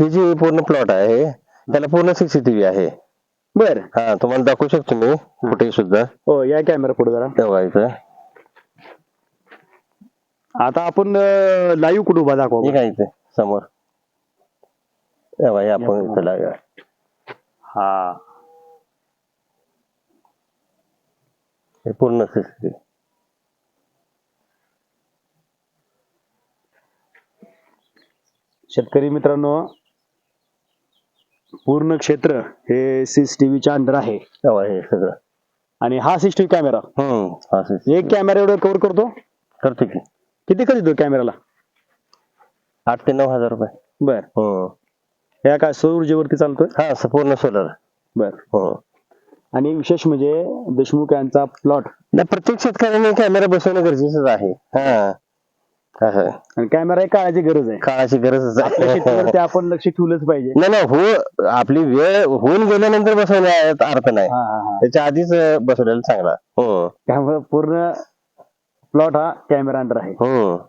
ही जी पूर्ण प्लॉट आहे त्याला पूर्ण सीसीटीव्ही आहे. बर. हा तुम्हाला दाखवू शकतो मी कुठे सुद्धा. हो या कॅमेरा पुढे जरा. तेव्हा इथं आता आपण लाईव्ह कुठे उभा दाखवा काय इथे? समोर. आपण इथं लागा. हा. हे पूर्ण सीसीटीव्ही शेतकरी मित्रांनो पूर्ण क्षेत्र हे सीसीटीव्हीच्या अंडर आहे. तेव्हा हे सगळं. आणि हा सीसीटीव्ही कॅमेरा? हम्म हा CCTV. एक कॅमेरा एवढं कव्हर करतो? करतो की. किती खर्च येतो कॅमेराला? आठ ते नऊ हजार रुपये. बर. हम्म ह्या काय सौर ऊर्जेवरती चालतोय? हा स- पूर्ण सोलर बर. हो. आणि विशेष म्हणजे देशमुख यांचा प्लॉट नाही प्रत्येक शेतकऱ्याने कॅमेरा बसवणं गरजेचंच आहे. हा. आणि कॅमेरा ही काळाची गरज आहे. काळाची गरजच आपल्या आहे शेतीवरती आपण लक्ष ठेवलंच पाहिजे. नाही नाही हो आपली वेळ होऊन गेल्यानंतर बसवण्यात अर्थ नाही. हा हा हा. त्याच्या आधीच अं, बसवलेलं चांगला. हो. त्यामुळे पूर्ण प्लॉट हा कॅमेरा अंडर आहे. हो.